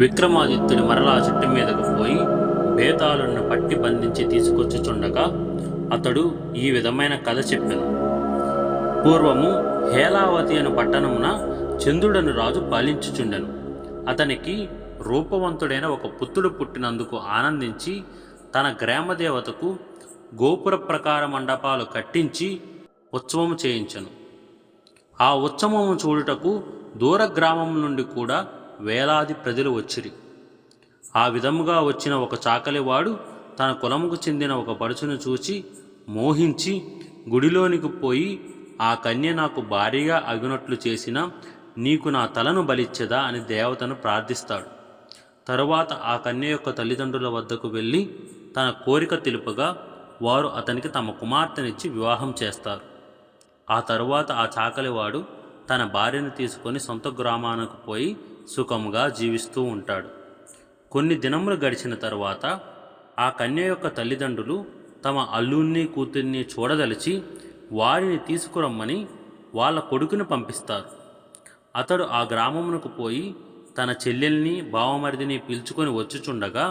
విక్రమాదిత్యుడు మరలా చెట్టు మీదకు పోయి బేతాళుని పట్టి బంధించి తీసుకొచ్చుచుండగా అతడు ఈ విధమైన కథ చెప్పాను. పూర్వము హేలావతి అను పట్టణమున చంద్రుడను రాజు పాలించుచుండెను. అతనికి రూపవంతుడైన ఒక పుత్రుడు పుట్టినందుకు ఆనందించి తన గ్రామదేవతకు గోపుర ప్రకార మండపాలు కట్టించి ఉత్సవము చేయించను. ఆ ఉత్సవము చూడుటకు దూర గ్రామం నుండి కూడా వేలాది ప్రజలు వచ్చిరి. ఆ విధముగా వచ్చిన ఒక చాకలివాడు తన కులముకు చెందిన ఒక పడుచును చూచి మోహించి గుడిలోనికి పోయి ఆ కన్య నాకు భారీగా అగినట్లు చేసిన నీకు నా తలను బలిచ్చదా? అని దేవతను ప్రార్థిస్తాడు. తరువాత ఆ కన్య యొక్క తల్లిదండ్రుల వద్దకు వెళ్ళి తన కోరిక తెలుపగా వారు అతనికి తమ కుమార్తెనిచ్చి వివాహం చేస్తారు. ఆ తరువాత ఆ చాకలివాడు తన భార్యను తీసుకొని సొంత గ్రామానికి పోయి సుఖముగా జీవిస్తూ ఉంటాడు. కొన్ని దినములు గడిచిన తరువాత ఆ కన్య యొక్క తల్లిదండ్రులు తమ అల్లుణ్ణి కూతుర్ని చూడదలిచి వారిని తీసుకురమ్మని వాళ్ళ కొడుకుని పంపిస్తారు. అతడు ఆ గ్రామమునకు పోయి తన చెల్లెల్ని బావమరిదిని పిలుచుకొని వచ్చుచుండగా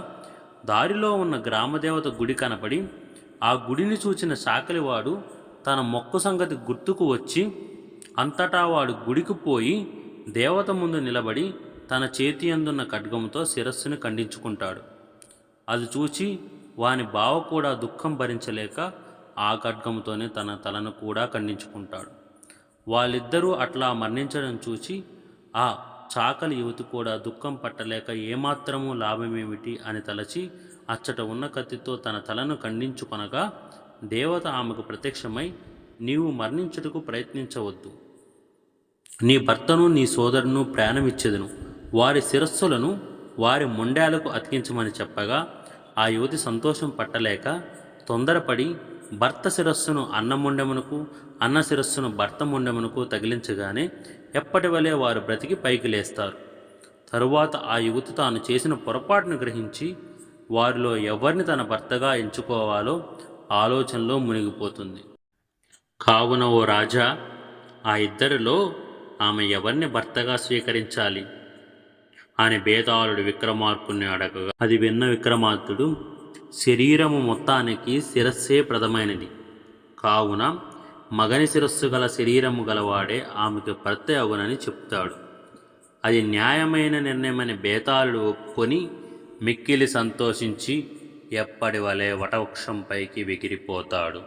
దారిలో ఉన్న గ్రామదేవత గుడి కనపడి ఆ గుడిని చూచిన శాకలివాడు తన మొక్కు సంగతి గుర్తుకు వచ్చి అంతటా వాడు గుడికి పోయి దేవత ముందు నిలబడి తన చేతి అందున్న ఖడ్గముతో శిరస్సుని ఖండించుకుంటాడు. అది చూచి వాని బావ కూడా దుఃఖం భరించలేక ఆ ఖడ్గముతోనే తన తలను కూడా ఖండించుకుంటాడు. వాళ్ళిద్దరూ అట్లా మరణించడం చూచి ఆ చాకలి యువతి కూడా దుఃఖం పట్టలేక ఏమాత్రమూ లాభమేమిటి అని తలచి అచ్చట ఉన్న కత్తితో తన తలను ఖండించుకొనగా దేవత ఆమెకు ప్రత్యక్షమై నీవు మరణించుటకు ప్రయత్నించవద్దు. నీ భర్తను నీ సోదరును ప్రాణమిచ్చేదను. వారి శిరస్సులను వారి మొండాలకు అతికించమని చెప్పగా ఆ యువతి సంతోషం పట్టలేక తొందరపడి భర్త శిరస్సును అన్నముండెమునకు అన్న శిరస్సును భర్త ముండెమునకు తగిలించగానే ఎప్పటి వలె వారు బ్రతికి పైకి లేస్తారు. తరువాత ఆ యువతి తాను చేసిన పొరపాటును గ్రహించి వారిలో ఎవరిని తన భర్తగా ఎంచుకోవాలో ఆలోచనలో మునిగిపోతుంది. కావున ఓ రాజా ఆ ఇద్దరిలో ఆమె ఎవరిని భర్తగా స్వీకరించాలి? అని బేతాళుడు విక్రమార్కుని అడగగా అది విన్న విక్రమార్కుడు శరీరము మొత్తానికి శిరస్సే ప్రథమైనది. కావున మగని శిరస్సు గల శరీరము గలవాడే ఆమెకు భర్త అగునని చెప్తాడు. అది న్యాయమైన నిర్ణయమని బేతాళుడు ఒప్పుకొని మిక్కిలి సంతోషించి ఎప్పటి వలె వటవృక్షంపైకి ఎగిరిపోతాడు